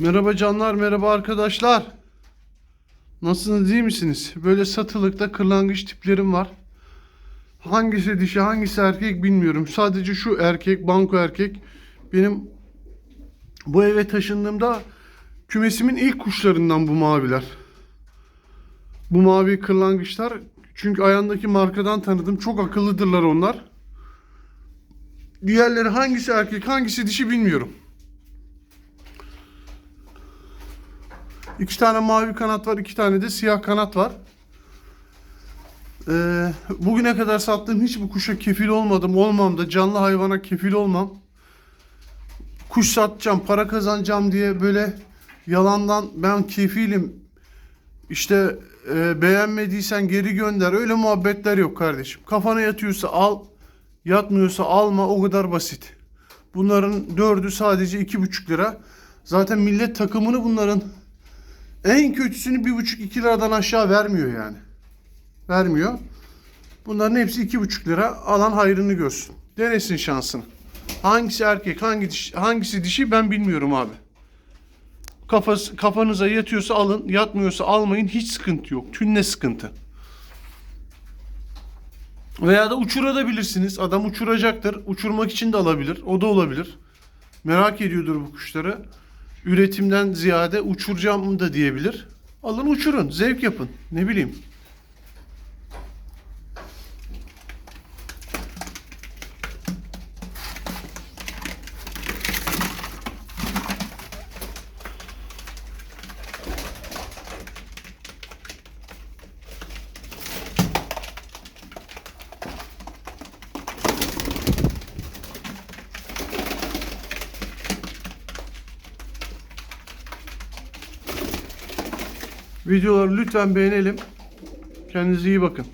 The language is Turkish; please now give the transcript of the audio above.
Merhaba canlar, merhaba arkadaşlar. Nasılsınız, iyi misiniz? Böyle satılıkta kırlangıç tiplerim var. Hangisi dişi, hangisi erkek bilmiyorum. Sadece şu erkek, banko erkek. Benim bu eve taşındığımda kümesimin ilk kuşlarından bu maviler. Bu mavi kırlangıçlar. Çünkü ayağındaki markadan tanıdım. Çok akıllıdırlar onlar. Diğerleri hangisi erkek, hangisi dişi bilmiyorum. İki tane mavi kanat var, iki tane de siyah kanat var. Ee, bugüne kadar sattığım hiç bu kuşa kefil olmadım, olmam da canlı hayvana kefil olmam. Kuş satacağım, para kazanacağım diye böyle yalandan ben kefilim. İşte e, beğenmediysen geri gönder. Öyle muhabbetler yok kardeşim. Kafana yatıyorsa al, yatmıyorsa alma. O kadar basit. Bunların dördü sadece iki buçuk lira. Zaten millet takımını bunların en kötüsünü bir buçuk iki liradan aşağı vermiyor yani. Vermiyor. Bunların hepsi iki buçuk lira. Alan hayrını görsün. Denesin şansını. Hangisi erkek, hangi dişi, hangisi dişi ben bilmiyorum abi. Kafası, kafanıza yatıyorsa alın, yatmıyorsa almayın. Hiç sıkıntı yok. Tünne sıkıntı. Veya da uçurabilirsiniz. Adam uçuracaktır. Uçurmak için de alabilir. O da olabilir. Merak ediyordur bu kuşları. Üretimden ziyade uçuracağım da diyebilir. Alın uçurun. Zevk yapın. Ne bileyim. Videoları lütfen beğenelim. Kendinize iyi bakın.